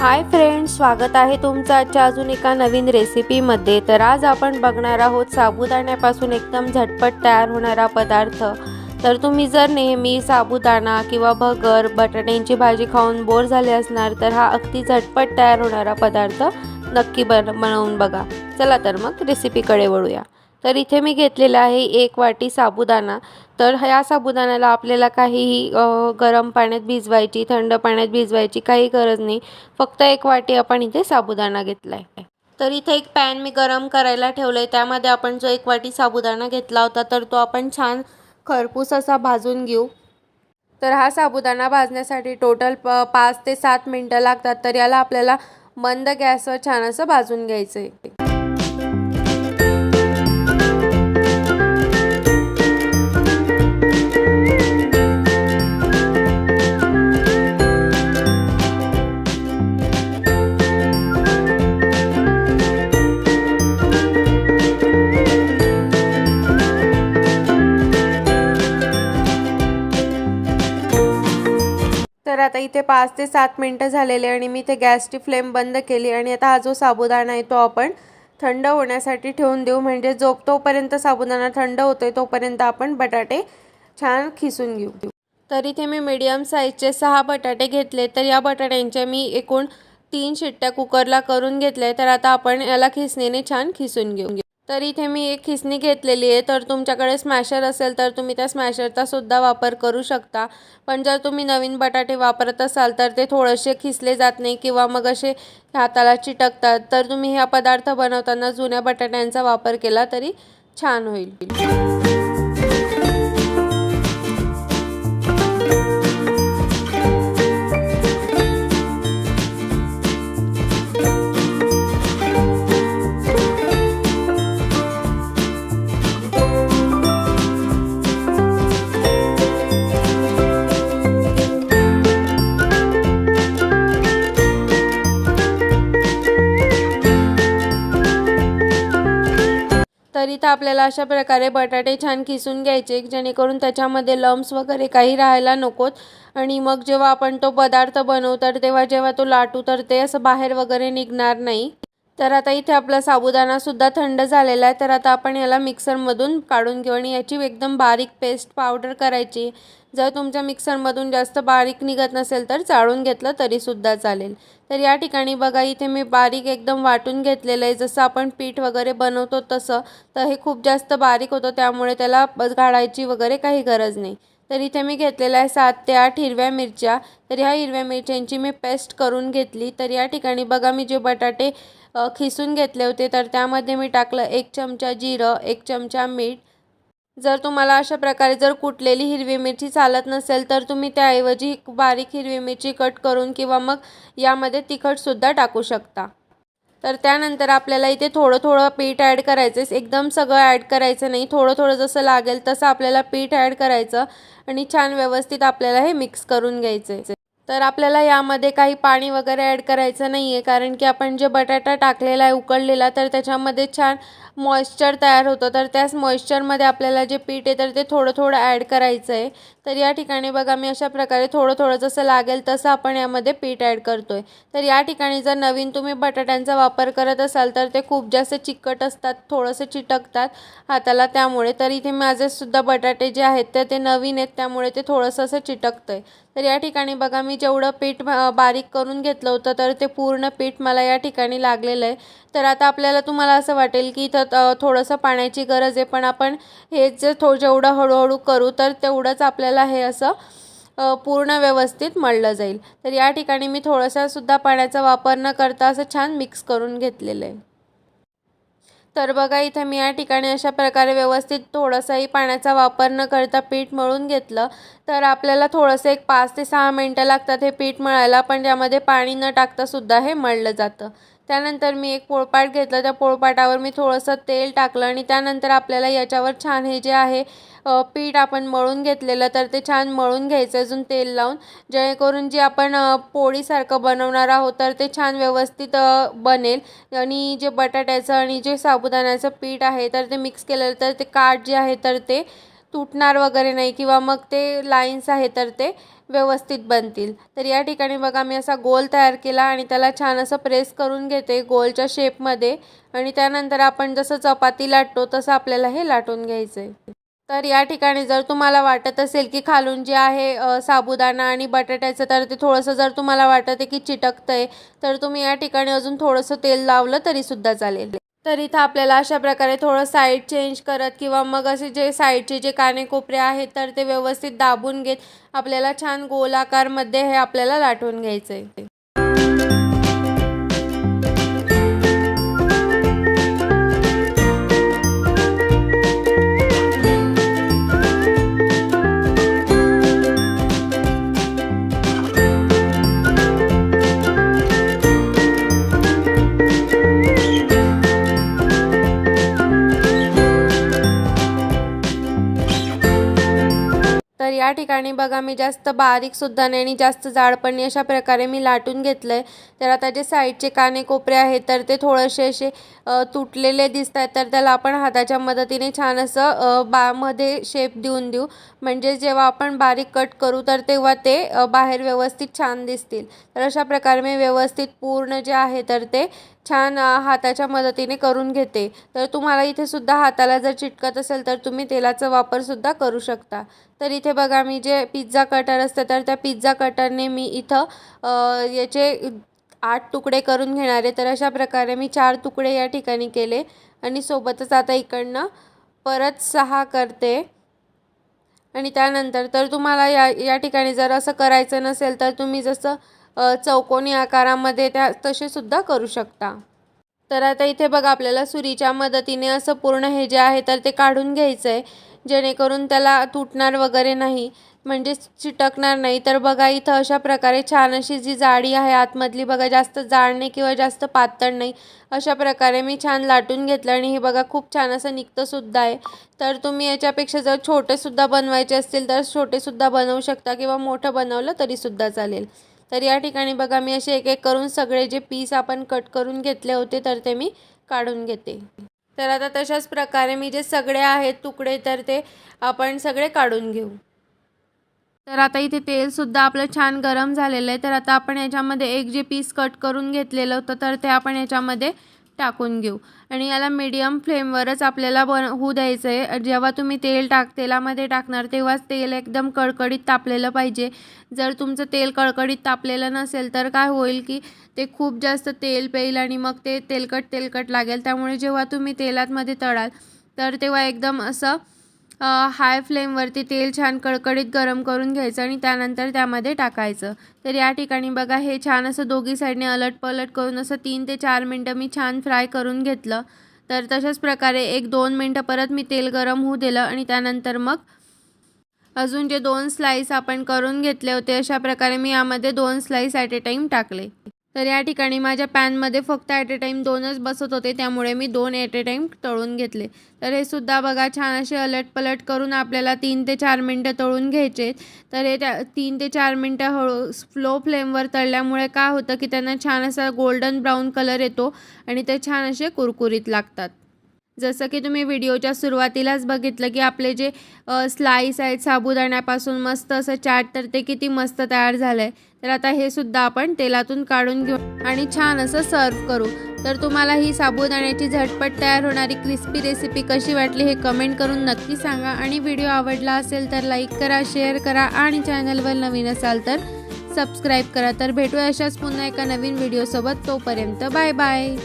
Hi friends स्वागत आहे तुमचं आजच्या अजून एका नवीन रेसिपीमध्ये तर आज आपण बघणार आहोत साबुदाण्यापासून एकदम झटपट तयार होणारा पदार्थ. तर तुम्ही जर नेहमी साबुदाणा किंवा भगर बटाट्यांची भाजी खाऊन बोर झाले असणार तर हा अगदी झटपट तयार होणारा पदार्थ नक्की बन बनवून बघा. चला तर मग रेसिपीकडे वळूया. तर इथे मी घेतलेला आहे एक वाटी साबुदाणा. तर ह्या साबुदाण्याला आपल्याला काहीही गरम पाण्यात भिजवायची थंड पाण्यात भिजवायची काही गरज नाही. फक्त एक वाटी आपण इथे साबुदाणा घेतला आहे तर इथे एक पॅन मी गरम करायला ठेवलं आहे त्यामध्ये आपण जो एक वाटी साबुदाणा घेतला होता तर तो आपण छान खरपूस असा भाजून घेऊ. तर हा साबुदाणा भाजण्यासाठी टोटल प पाच ते सात मिनटं लागतात तर याला आपल्याला मंद गॅसवर छान असं भाजून घ्यायचं आहे आता इथे पाच ते सात मिनटं झालेले आणि मी इथे गॅसची फ्लेम बंद केली आणि आता हा जो साबुदाणा आहे तो आपण थंड होण्यासाठी ठेवून देऊ. म्हणजे जो तोपर्यंत साबुदाणा थंड होतोय तोपर्यंत आपण बटाटे छान खिसून घेऊ. तर इथे मी मीडियम साईजचे सहा बटाटे घेतले. तर या बटाट्यांच्या मी एकूण तीन शिट्ट्या कुकरला करून घेतल्या तर आता आपण याला खिसणीने छान खिसून घेऊ. तर इथे मी एक खिसणी घेतलेली आहे. तर तुमच्याकडे स्मॅशर असेल तर तुम्ही त्या स्मॅशरचा सुद्धा वापर करू शकता. पण जर तुम्ही नवीन बटाटे वापरत असाल तर ते थोडेसे खिसले जात नाही किंवा मग असे हाताला चिटकतात. तर तुम्ही हा पदार्थ बनवताना जुन्या बटाट्यांचा वापर केला तरी छान होईल. इथं आपल्याला अशा प्रकारे बटाटे छान किसून घ्यायचे जेणेकरून त्याच्यामध्ये लम्स वगैरे काही राहायला नकोत. आणि मग जेव्हा आपण तो पदार्थ बनवू तर तेव्हा जेव्हा तो लाटू तर ते असं बाहेर वगैरे निघणार नाही. तर आता इथे आपला साबुदाणासुद्धा थंड झालेला आहे. तर आता आपण याला मिक्सरमधून काढून घेऊ आणि याची एकदम बारीक पेस्ट पावडर करायची. जर तुमच्या मिक्सरमधून जास्त बारीक निघत नसेल तर चाळून घेतलं तरीसुद्धा चालेल. तर या ठिकाणी बघा इथे मी बारीक एकदम वाटून घेतलेलं आहे. जसं आपण पीठ वगैरे बनवतो तसं तर हे खूप जास्त बारीक होतं त्यामुळे त्याला काढायची वगैरे काही गरज नाही. तर इथे मी घेतलेलं आहे सात ते आठ हिरव्या मिरच्या. तर ह्या हिरव्या मिरच्यांची मी पेस्ट करून घेतली. तर या ठिकाणी बघा मी जे बटाटे खिसून घेतले होते. तर त्यामध्ये मी टाकलं एक चमचा जिरं एक चमचा मीठ. जर तुम्हाला अशा प्रकारे जर कुठलेली हिरवी मिरची चालत नसेल तर तुम्ही त्याऐवजी बारीक हिरवी मिरची कट करून किंवा मग यामध्ये तिखटसुद्धा टाकू शकता. तर त्यानंतर आपल्याला इथे थोडं थोडं पीठ ॲड करायचं एकदम सगळं ॲड करायचं नाही. थोडं थोडं जसं लागेल तसं आपल्याला पीठ ॲड करायचं आणि छान व्यवस्थित आपल्याला हे मिक्स करून घ्यायचं तर आपल्याला यामध्ये काही पाणी वगैरे ॲड करायचं नाही आहे कारण की आपण जे बटाटा टाकलेला आहे उकळलेला तर त्याच्यामध्ये छान मॉइश्चर तयार होतं. तर त्याच मॉइश्चरमध्ये आपल्याला जे पीठ आहे तर ते थोडं थोडं ॲड करायचं आहे तर या ठिकाणी बघा मी अशा प्रकारे थोडं थोडं जसं लागेल तसं आपण यामध्ये पीठ ॲड करतो आहे तर या ठिकाणी जर नवीन तुम्ही बटाट्यांचा वापर करत असाल तर ते खूप जास्त चिकट असतात थोडंसं चिटकतात हाताला त्यामुळे. तर इथे माझेसुद्धा बटाटे जे आहेत तर ते नवीन आहेत त्यामुळे ते थोडंसं असं चिटकतं आहे तर या ठिकाणी बघा मी जेवढं पीठ बारीक करून घेतलं होतं तर ते पूर्ण पीठ मला या ठिकाणी लागलेलं आहे. तर आता आपल्याला तुम्हाला असं वाटेल की इथं थोडंसं पाण्याची गरज आहे. पण आपण हे जे थो जेवढं हळूहळू करू तर तेवढंच आपल्याला हे असं पूर्ण व्यवस्थित मळलं जाईल. तर या ठिकाणी मी थोडंसंसुद्धा पाण्याचा वापर न करता असं छान मिक्स करून घेतलेलं आहे. तर बघा इथे मी या ठिकाणी अशा प्रकारे व्यवस्थित थोडंसंही पाण्याचा वापर न करता पीठ मळून घेतलं. तर आपल्याला थोडंसं एक पाच ते सहा मिनटं लागतात हे पीठ मळायला पण त्यामध्ये पाणी न टाकतासुद्धा हे मळलं जातं. त्यानंतर मी एक पोळपाट घेतलं. त्या पोळपाटावर मी थोडंसं तेल टाकलं आणि त्यानंतर आपल्याला याच्यावर छान हे जे आहे पीठ आपण मळून घेतलेलं तर ते छान मळून घ्यायचं अजून तेल लावून. जेणेकरून जे आपण पोळीसारखं बनवणार आहोत तर ते छान व्यवस्थित बनेल. आणि जे बटाट्याचं आणि जे साबुदाण्याचं पीठ आहे तर ते मिक्स केलेलं तर ते काठ जे आहे तर ते तुटणार वगैरे नाही किंवा मग ते लाईन्स आहे तर ते व्यवस्थित बनतील. तर या ठिकाणी बघा मी असा गोल तयार केला आणि त्याला छान असं प्रेस करून घेते गोलच्या शेपमध्ये आणि त्यानंतर आपण जसं चपाती लाटतो तसं आपल्याला हे लाटून घ्यायचं आहे तर या ठिकाणी जर तुम्हाला वाटत असेल की खालून जे आहे साबुदाणा आणि बटाट्याचं तर ते थोडंसं जर तुम्हाला वाटत आहे की चिटकतं आहे तर तुम्ही या ठिकाणी अजून थोडंसं तेल लावलं तरीसुद्धा चालेल. तर इथं आपल्याला अशा प्रकारे थोडं साईड चेंज करत किंवा मग असे जे साईडचे जे काने कोपरे आहेत तर ते व्यवस्थित दाबून घेत आपल्याला छान गोलाकारमध्ये हे आपल्याला लाटून घ्यायचं आहे या ठिकाणी बघा मी जास्त बारीकसुद्धा नाही आणि जास्त जाड पण नाही. अशा प्रकारे मी लाटून घेतलं आहे तर आता जे साईडचे काने कोपरे आहेत तर ते थोडेसे असे तुटलेले दिसत आहेत तर त्याला आपण हाताच्या मदतीने छान असं बामध्ये शेप देऊन देऊ. म्हणजे जेव्हा आपण बारीक कट करू तर तेव्हा ते बाहेर व्यवस्थित छान दिसतील. तर अशा प्रकारे मी व्यवस्थित पूर्ण जे आहे तर ते छान हाताच्या मदतीने करून घेते. तर तुम्हाला इथे सुद्धा हाताला जर चिटकत असेल तर तुम्ही तेलाचा वापरसुद्धा करू शकता. तर इथे बघा मी जे पिझ्झा कटर असतं तर त्या पिझ्झा कटरने मी इथं याचे आठ तुकडे करून घेणार आहे. तर अशा प्रकारे मी चार तुकडे या ठिकाणी केले आणि सोबतच आता इकडनं परत सहा करते. आणि त्यानंतर तर तुम्हाला या या ठिकाणी जर असं करायचं नसेल तर तुम्ही जसं चौकोनी आकारामध्ये त्या तसे सुद्धा करू शकता. तर आता इथे बघा आपल्याला सुरीच्या मदतीने असं पूर्ण हे जे आहे तर ते काढून घ्यायचं आहे जेणेकरून त्याला तुटणार वगैरे नाही म्हणजे चिटकणार नाही. तर बघा इथं अशा प्रकारे छान अशी जी जाडी आहे आतमधली बघा जास्त जाड नाही किंवा जास्त पातळ नाही अशा प्रकारे मी छान लाटून घेतलं आणि हे बघा खूप छान असं निघतंसुद्धा आहे. तर तुम्ही याच्यापेक्षा जर छोटेसुद्धा बनवायचे असतील तर छोटेसुद्धा बनवू शकता किंवा मोठं बनवलं तरीसुद्धा चालेल. तर या ठिकाणी बघा मी असे एक एक करून सगळे जे पीस आपण कट करून घेतले होते तर ते मी काढून घेते. तर आता तशाच प्रकारे मी जे सगळे आहेत तुकडे तर ते आपण सगळे काढून घेऊ. तर आता इथे तेलसुद्धा आपलं छान गरम झालेलं आहे. तर आता आपण याच्यामध्ये एक जे पीस कट करून घेतलेलं होतं तर ते आपण याच्यामध्ये टाकून घेऊ. आणि याला मीडियम फ्लेमवरच आपल्याला बन होऊ द्यायचं आहे जेव्हा तुम्ही तेल टाक तेलामध्ये टाकणार तेव्हाच तेल एकदम कडकडीत तापलेलं पाहिजे. जर तुमचं तेल कडकडीत तापलेलं नसेल तर काय होईल की ते खूप जास्त तेल पेईल आणि मग ते तेलकट तेलकट लागेल. त्यामुळे जेव्हा तुम्ही तेलातमध्ये तळाल तर तेव्हा एकदम असं हाय फ्लेमवरती तेल छान कडकडीत गरम करून घ्यायचं आणि त्यानंतर त्यामध्ये टाकायचं. तर या ठिकाणी बघा हे छान असं दोघी साईडने अलट पलट करून असं तीन ते चार मिनटं मी छान फ्राय करून घेतलं. तर तशाच प्रकारे एक दोन मिनटं परत मी तेल गरम होऊ दिलं आणि त्यानंतर मग अजून जे दोन स्लाईस आपण करून घेतले होते अशा प्रकारे मी यामध्ये दोन स्लाईस ॲट ए टाईम टाकले. तर या ठिकाणी माझ्या पॅनमध्ये फक्त ॲट ए टाईम दोनच बसत होते त्यामुळे मी दोन ॲट ए टाईम तळून घेतले. तर हे सुद्धा बघा छान असे अलटपलट करून आपल्याला तीन ते चार मिनटं तळून घ्यायचे. तर हे त्या तीन ते चार मिनटं हळू स्लो फ्लेमवर तळल्यामुळे काय होतं की त्यांना छान असा गोल्डन ब्राऊन कलर येतो आणि ते छान असे कुरकुरीत लागतात. जसं की तुम्ही व्हिडिओच्या सुरुवातीलाच बघितलं की आपले जे स्लाईस आहेत साबुदाण्यापासून मस्त असं चाट तर ते किती मस्त तयार झालं आहे तर आता हे सुद्धा आपण तेलातून काढून घेऊ आणि छान असं सर्व करू. तर तुम्हाला ही साबुदाण्याची झटपट तयार होणारी क्रिस्पी रेसिपी कशी वाटली हे कमेंट करून नक्की सांगा. आणि व्हिडिओ आवडला असेल तर लाईक करा शेअर करा आणि चॅनलवर नवीन असाल तर सबस्क्राईब करा. तर भेटूया अशाच पुन्हा एका नवीन व्हिडिओसोबत तोपर्यंत बाय बाय